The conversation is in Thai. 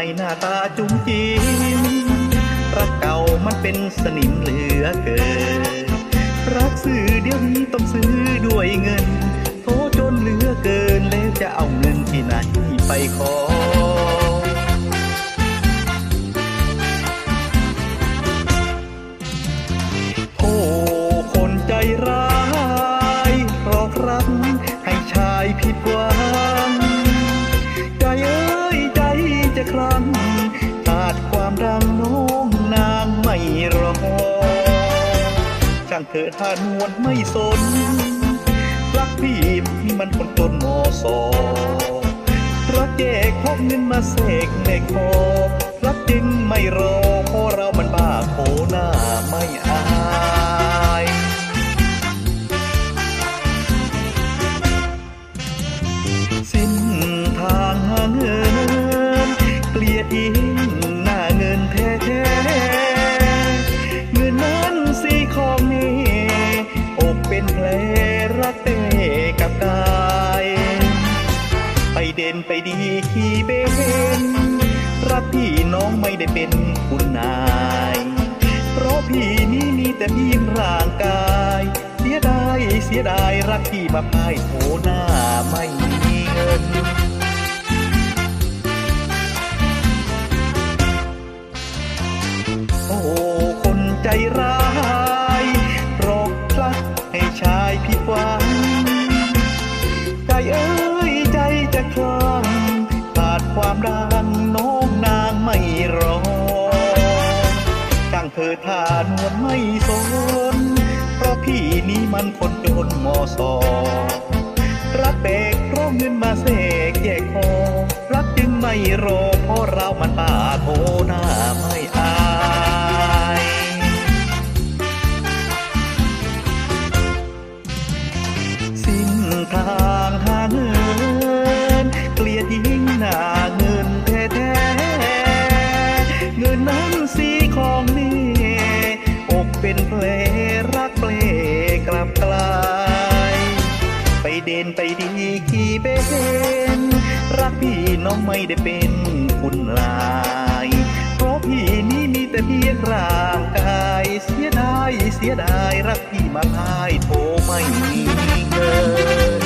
มหน้าตาจุ้มจิ้มรักเก่ามันเป็นสนิมเหลือเกิน รักซื้อเดี๋ยวนี้ต้องซื้อด้วยเงินางเธอทานวนไม่สน รักพี่นี่มันคนจนมอสอรักแยกพกเงินมาเสกในคอ รักจริงไม่รอเพราะเรามันบ้าโผหน้าไม่อายสิ้นทางหาเงินเกลียดอิ ไปดีขี่เบนรักพี่น้องไม่ได้เป็นคุณนาย เพราะพี่นี้มีแต่เพียงร่างกาย เสียดายเสียดายรักพี่มาพ่ายโผหน้าไม่มีเงินโอ้คนใจร้าย ความดังน้องนางไม่รอช่างเธอทานวนไม่สน เพราะพี่นี้มันคนจนมอสอรักเบกเพราะเงินมาเสกแยกคอรักจึงไม่รอเพราะเรามันป่าโทหน้าไม่อายสิ้นทาง เด่นไปดีขี่เบนรักพี่น้องไม่ได้เป็นคุณลาย เพราะพี่นี้มีแต่เพียงร่างกาย เสียดายเสียดายรักพี่มาพายโทไม่มีเงิน